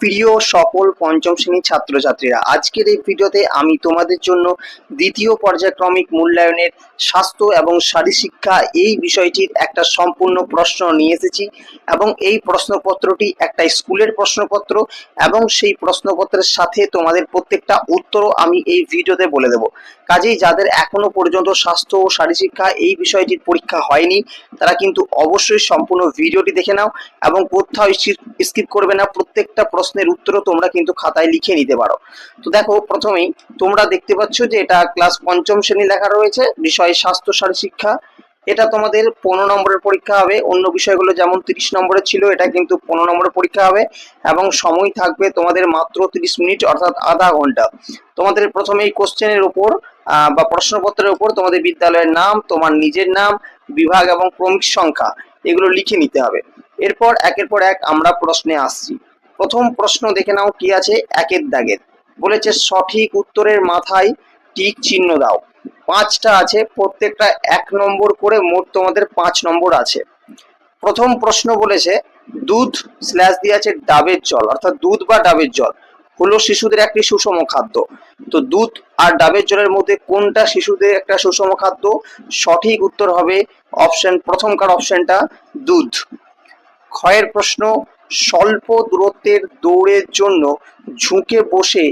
প্রিয় সকল পঞ্চম শ্রেণির ছাত্রছাত্রীরা, আজকের এই ভিডিওতে আমি তোমাদের জন্য দ্বিতীয় পর্যায়ক্রমিক মূল্যায়নের স্বাস্থ্য এবং শারীরশিক্ষা এই বিষয়টির একটা সম্পূর্ণ প্রশ্ন নিয়ে এসেছি এবং এই প্রশ্নপত্রটি একটা স্কুলের প্রশ্নপত্র এবং সেই প্রশ্নপত্রের সাথে তোমাদের প্রত্যেকটা উত্তরও আমি এই ভিডিওতে বলে দেব। কাজেই যাদের এখনও পর্যন্ত স্বাস্থ্য ও শারীরশিক্ষা এই বিষয়টির পরীক্ষা হয়নি, তারা কিন্তু অবশ্যই সম্পূর্ণ ভিডিওটি দেখে নাও এবং কোথাও স্কিপ করবে না, প্রত্যেকটা প্রশ্নের উত্তরও তোমরা কিন্তু খাতায় লিখে নিতে পারো। তো দেখো, প্রথমেই তোমরা দেখতে পাচ্ছ যে এটা ক্লাস পঞ্চম শ্রেণি লেখা রয়েছে, বিষয় স্বাস্থ্য শারীরশিক্ষা এটা তোমাদের পনেরো নম্বরের পরীক্ষা হবে। অন্য বিষয়গুলো যেমন তিরিশ নম্বরের ছিল, এটা কিন্তু পনেরো নম্বরের পরীক্ষা হবে এবং সময় থাকবে তোমাদের মাত্র তিরিশ মিনিট, অর্থাৎ আধা ঘণ্টা। তোমাদের প্রথমে এই কোশ্চেনের উপর বা প্রশ্নপত্রের উপর তোমাদের বিদ্যালয়ের নাম, তোমার নিজের নাম, বিভাগ এবং ক্রমিক সংখ্যা, এগুলো লিখে নিতে হবে। এরপর, একের পর এক আমরা প্রশ্নে আসছি। প্রথম প্রশ্ন দেখে নাও কি আছে, একের দাগের। বলেছে, সঠিক উত্তরের মাথায় টিক চিহ্ন দাও। পাঁচটা আছে, প্রত্যেকটা এক নম্বর করে মোট তোমাদের পাঁচ নম্বর আছে। প্রথম প্রশ্ন বলেছে, দুধ স্ল্যাশ দিয়ে আছে ডাবের জল, অর্থাৎ দুধ বা ডাবের জল। হলো শিশুদের একটি সুষম খাদ্য। তো দুধ আর ডাবের জলের মধ্যে কোনটা শিশুদের একটা সুষম খাদ্য? সঠিক উত্তর হবে অপশন, প্রথমকার অপশনটা দুধ। ক্ষয়ের প্রশ্ন স্বল্প দূরত্বের দৌড়ের জন্য ঝুঁকে বসে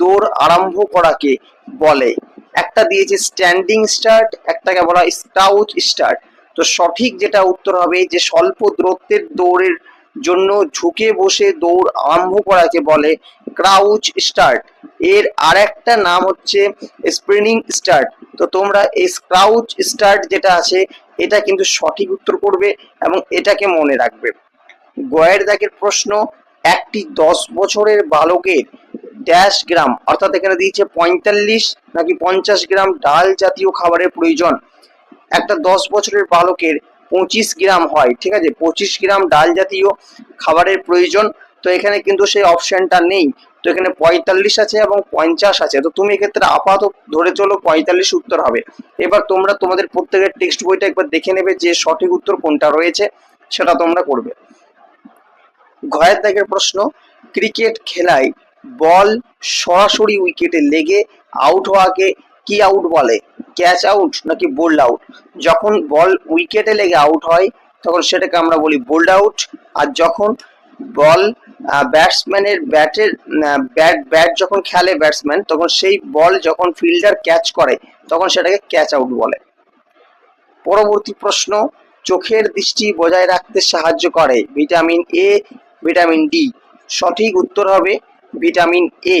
দৌড় আরম্ভ করাকে বলে। একটা দিয়েছে স্ট্যান্ডিং স্টার্ট একটাকে বলা স্টাউচ স্টার্ট তো সঠিক যেটা উত্তর হবে যে স্বল্প দূরত্বের দৌড়ের জন্য ঝুঁকে বসে দৌড় আরম্ভ করাকে বলে ক্রাউচ স্টার্ট এর আরেকটা নাম হচ্ছে স্প্রিনিং স্টার্ট তো তোমরা এই ক্রাউচ স্টার্ট যেটা আছে, এটা কিন্তু সঠিক উত্তর করবে এবং এটাকে মনে রাখবে। গয়ের দাগের প্রশ্ন, একটি দশ বছরের বালকের ড্যাশ গ্রাম, অর্থাৎ এখানে দিয়েছে পঁয়তাল্লিশ নাকি পঞ্চাশ গ্রাম ডাল জাতীয় খাবারের প্রয়োজন। একটা দশ বছরের বালকের পঁচিশ গ্রাম হয়, ঠিক আছে? পঁচিশ গ্রাম ডাল জাতীয় খাবারের প্রয়োজন। তো এখানে কিন্তু সেই অপশনটা নেই। তো এখানে পঁয়তাল্লিশ আছে এবং পঞ্চাশ আছে। তো তুমি এক্ষেত্রে আপাতত ধরে চলো পঁয়তাল্লিশ উত্তর হবে। এবার তোমরা তোমাদের প্রত্যেকের টেক্সট বইটা একবার দেখে নেবে যে সঠিক উত্তর কোনটা রয়েছে, সেটা তোমরা করবে। ঘয়ের দাগের প্রশ্ন ক্রিকেট খেলায় বল সরাসরি উইকেটে লেগে আউট হওয়াকে কি আউট বলে? ক্যাচ আউট নাকি বোল্ড আউট যখন বল উইকেটে লেগে আউট হয়, তখন সেটাকে আমরা বলি বোল্ড আউট আর যখন বল ব্যাটসম্যানের ব্যাটের ব্যাট ব্যাট যখন খেলে ব্যাটসম্যান তখন সেই বল যখন ফিল্ডার ক্যাচ করে, তখন সেটাকে ক্যাচ আউট বলে। পরবর্তী প্রশ্ন, চোখের দৃষ্টি বজায় রাখতে সাহায্য করে। Vitamin A vitamin D. সঠিক উত্তর হবে ভিটামিন এ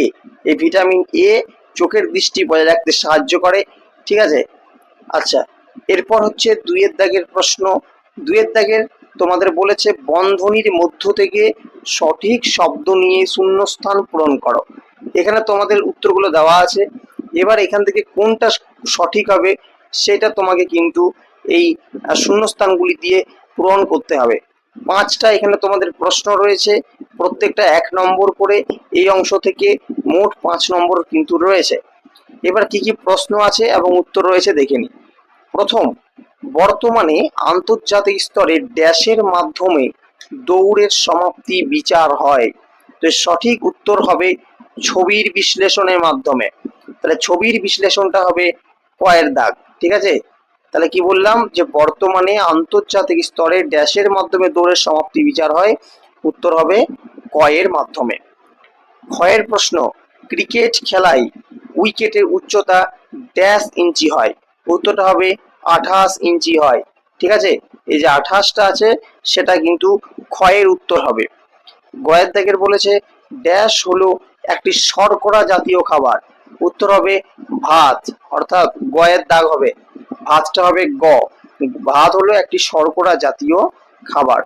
এই ভিটামিন এ চোখের দৃষ্টি বজায় রাখতে সাহায্য করে, ঠিক আছে? আচ্ছা এরপর হচ্ছে দুইয়ের দাগের প্রশ্ন। দুইয়ের দাগের তোমাদের বলেছে, বন্ধনীর মধ্য থেকে সঠিক শব্দ নিয়ে শূন্যস্থান পূরণ করো। এখানে তোমাদের উত্তরগুলো দেওয়া আছে। এবার এখান থেকে কোনটা সঠিক হবে, সেটা তোমাকে কিন্তু এই শূন্যস্থানগুলি দিয়ে পূরণ করতে হবে। পাঁচটা এখানে তোমাদের প্রশ্ন রয়েছে। প্রত্যেকটা এক নম্বর করে এই অংশ থেকে মোট পাঁচ নম্বর কিন্তু রয়েছে। এবার কি কি প্রশ্ন আছে এবং উত্তর রয়েছে দেখে নিই। প্রথম, বর্তমানে আন্তর্জাতিক স্তরে ড্যাশের মাধ্যমে দৌড়ের সমাপ্তি বিচার হয়। তো সঠিক উত্তর হবে ছবির বিশ্লেষণের মাধ্যমে। তাহলে ছবির বিশ্লেষণটা হবে কয়ের দাগ, ঠিক আছে? তাহলে কি বললাম যে বর্তমানে আন্তর্জাতিক স্তরে ড্যাশের মাধ্যমে দৌড়ের সমাপ্তি বিচার হয়। উত্তর হবে কয়ের মাধ্যমে। ক্ষয়ের প্রশ্ন, ক্রিকেট খেলায় উইকেটের উচ্চতা ড্যাশ ইঞ্চি হয়। উত্তরটা হবে আঠাশ ইঞ্চি হয়। ঠিক আছে? এই যে আঠাশটা আছে, সেটা কিন্তু ক্ষয়ের উত্তর হবে। গয়ের দাগের বলেছে, ড্যাশ হলো একটি শর্করা জাতীয় খাবার। উত্তর হবে ভাত, অর্থাৎ গয়ের দাগ হবে। ভাতটা হবে গ। ভাত হলো একটি শর্করা জাতীয় খাবার।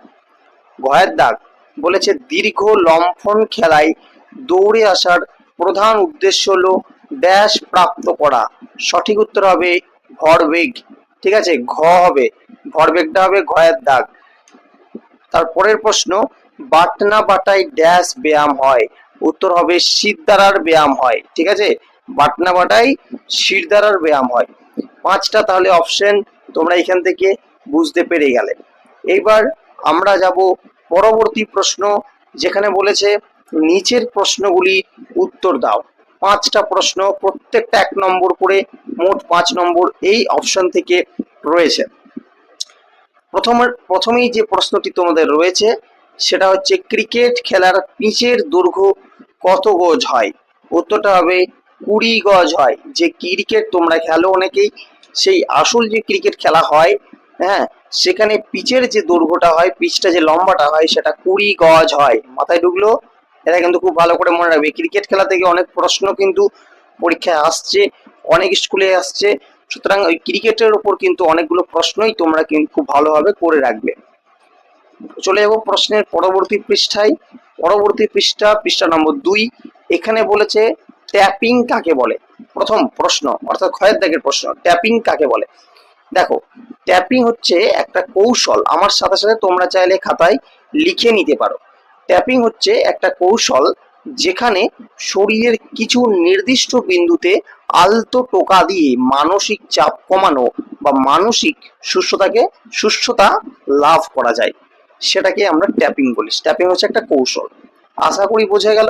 গয়ের দাগ বলেছে, দীর্ঘ লম্ফন খেলায় দৌড়ে আসার প্রধান উদ্দেশ্য হলো ড্যাশ প্রাপ্ত করা। সঠিক উত্তর হবে ভরবেগ। ঠিক আছে, ঘ হবে। ভরবেগটা হবে ঘয়ের দাগ। তারপরের প্রশ্ন, বাটনা বাটায় ড্যাশ ব্যায়াম হয়। উত্তর হবে শিরদাঁড়ার ব্যায়াম হয়। ঠিক আছে, বাটনা বাটায় শিরদাঁড়ার ব্যায়াম হয়। পাঁচটা তাহলে অপশন তোমরা এখান থেকে বুঝতে পেরে গেলে। এইবার আমরা যাব পরবর্তী প্রশ্ন, যেখানে বলেছে নিচের প্রশ্নগুলি উত্তর দাও। পাঁচটা প্রশ্ন, প্রত্যেকটা এক নম্বর করে মোট পাঁচ নম্বর এই অপশন থেকে রয়েছে। প্রথম, প্রথমেই যে প্রশ্নটি তোমাদের রয়েছে, সেটা হচ্ছে, ক্রিকেট খেলার পিচের দৈর্ঘ্য কত গজ হয়? উত্তরটা হবে কুড়ি গজ হয়। যে ক্রিকেট তোমরা খেলো অনেকেই, সেই আসল যে ক্রিকেট খেলা হয় হ্যাঁ সেখানে পিচের যে দৈর্ঘ্যটা হয় পিচটা যে লম্বাটা হয়, সেটা কুড়ি গজ হয়। মাথায় ঢুকলো, এটা কিন্তু খুব ভালো করে মনে রাখবে। ক্রিকেট খেলা থেকে অনেক প্রশ্ন কিন্তু পরীক্ষায় আসছে, অনেক স্কুলে আসছে। সুতরাং ওই ক্রিকেটের উপর কিন্তু অনেকগুলো প্রশ্নই তোমরা কিন্তু খুব ভালোভাবে করে রাখবে। চলে যাব প্রশ্নের পরবর্তী পৃষ্ঠায়। পরবর্তী পৃষ্ঠা পৃষ্ঠা নম্বর দুই। এখানে বলেছে ট্যাপিং কাকে বলে? প্রথম প্রশ্ন, অর্থাৎ ক্ষয়ের দাগের প্রশ্ন, ট্যাপিং কাকে বলে? দেখো, ট্যাপিং হচ্ছে একটা কৌশল, আমার সাথে সাথে তোমরা চাইলে খাতায় লিখে নিতে পারো। ট্যাপিং হচ্ছে একটা কৌশল যেখানে শরীরের কিছু নির্দিষ্ট বিন্দুতে আলতো টোকা দিয়ে মানসিক চাপ কমানো বা মানসিক সুস্থতাকে সুস্থতা লাভ করা যায়। সেটাকে আমরা ট্যাপিং বলি। ট্যাপিং হচ্ছে একটা কৌশল। আশা করি বোঝা গেল?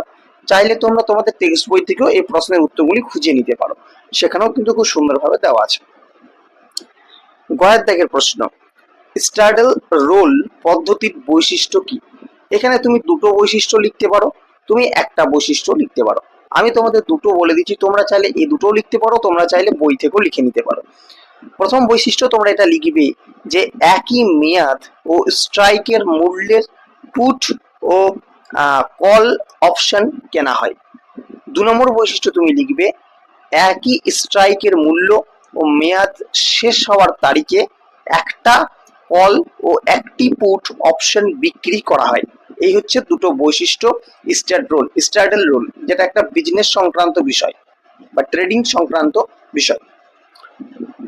চাইলে তোমরা তোমাদের টেক্সট বই থেকেও এই প্রশ্নের উত্তরগুলি খুঁজে নিতে পারো। সেখানেও কিন্তু খুব সুন্দরভাবে দেওয়া আছে। গয়ের দাগের প্রশ্ন স্টার্ডেল রোল পদ্ধতির বৈশিষ্ট্য কি? এখানে তুমি দুটো বৈশিষ্ট্য লিখতে পারো, তুমি একটা বৈশিষ্ট্য লিখতে পারো। আমি তোমাদের দুটো বলে দিচ্ছি, তোমরা চাইলে এই দুটো লিখতে পারো, তোমরা চাইলে বই থেকেও লিখে নিতে পারো। প্রথম বৈশিষ্ট্য তোমরা এটা লিখবে যে একই মেয়াদ ও স্ট্রাইকের মূল্যের পুট ও কল অপশন কেনা হয়। দু নম্বর বৈশিষ্ট্য তুমি লিখবে, একই স্ট্রাইকের মূল্য ও মেয়াদ শেষ হওয়ার তারিখে একটা কল ও একটি পুট অপশন বিক্রি করা হয়। এই হচ্ছে দুটো বৈশিষ্ট্য স্টার্ট রোল স্টার্টেল রোল যেটা একটা বিজনেস সংক্রান্ত বিষয় বা ট্রেডিং সংক্রান্ত বিষয়।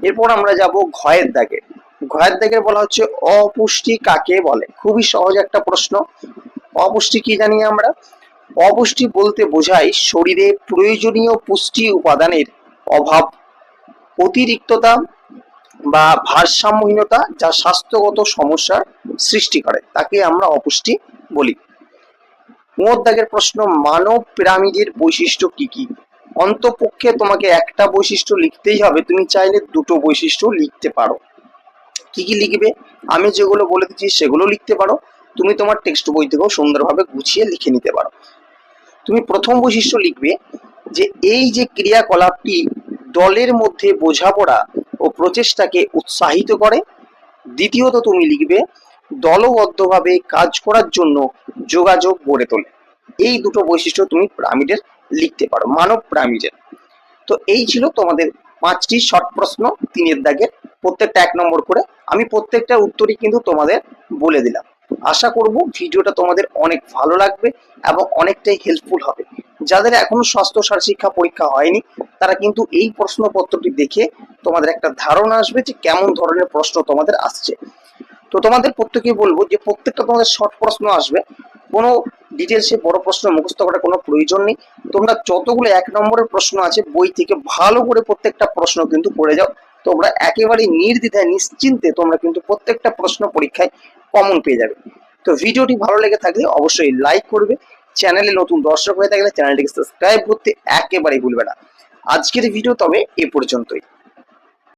এরপর আমরা যাব ঘয়ের দাগে। ঘয়ের দাগে বলা হচ্ছে, অপুষ্টি কাকে বলে? খুবই সহজ একটা প্রশ্ন। অপুষ্টি কি জানি আমরা? অপুষ্টি বলতে বোঝায় শরীরে প্রয়োজনীয় পুষ্টি উপাদানের অভাব, অতিরিক্ততা বা ভারসাম্যহীনতা যা স্বাস্থ্যগত সমস্যার সৃষ্টি করে, তাকে আমরা অপুষ্টি বলি। মোট দাগের প্রশ্ন, মানব পিরামিডের বৈশিষ্ট্য কি কি? অন্তপক্ষে তোমাকে একটা বৈশিষ্ট্য লিখতেই হবে, তুমি চাইলে দুটো বৈশিষ্ট্য লিখতে পারো। কি কি লিখবে? আমি যেগুলো বলে দিচ্ছি সেগুলো লিখতে পারো। তুমি তোমার টেক্সট বই থেকেও সুন্দরভাবে গুছিয়ে লিখে নিতে পারো। তুমি প্রথম বৈশিষ্ট্য লিখবে যে এই যে ক্রিয়াকলাপটি দলের মধ্যে বোঝাপড়া ও প্রচেষ্টাকে উৎসাহিত করে, দ্বিতীয়ত তুমি লিখবে দলবদ্ধভাবে কাজ করার জন্য যোগাযোগ গড়ে তোলে। এই দুটো বৈশিষ্ট্য তুমি পিরামিডের লিখতে পারো, মানব পিরামিডের তো এই ছিল তোমাদের পাঁচটি শর্ট প্রশ্ন, তিনের দাগের প্রত্যেকটা এক নম্বর করে। আমি প্রত্যেকটা উত্তরই কিন্তু তোমাদের বলে দিলাম। আশা করব ভিডিওটা তোমাদের অনেক ভালো লাগবে এবং অনেকটাই হেল্পফুল হবে। যাদের এখনও স্বাস্থ্য সার শিক্ষা পরীক্ষা হয়নি, তারা কিন্তু এই প্রশ্নপত্রটি দেখে তোমাদের একটা ধারণা আসবে যে কেমন ধরনের প্রশ্ন তোমাদের আসছে। তো তোমাদের প্রত্যেকে বলব যে প্রত্যেকটা তোমাদের শর্ট প্রশ্ন আসবে, কোনো ডিটেলসে বড় প্রশ্ন মুখস্থ করার কোনো প্রয়োজন নেই। তোমরা যতগুলো এক নম্বরের প্রশ্ন আছে, বই থেকে ভালো করে প্রত্যেকটা প্রশ্ন কিন্তু পড়ে যাও। তোমরা একেবারে নির্দ্বিধায়, নিশ্চিন্তে তোমরা কিন্তু প্রত্যেকটা প্রশ্ন পরীক্ষায় কমন পেয়ে যাবে। তো ভিডিওটি ভালো লেগে থাকলে অবশ্যই লাইক করবে। চ্যানেলে নতুন দর্শক হয়ে থাকলে চ্যানেলটিকে সাবস্ক্রাইব করতে একেবারেই ভুলবে না। আজকের ভিডিও তবে এ পর্যন্তই।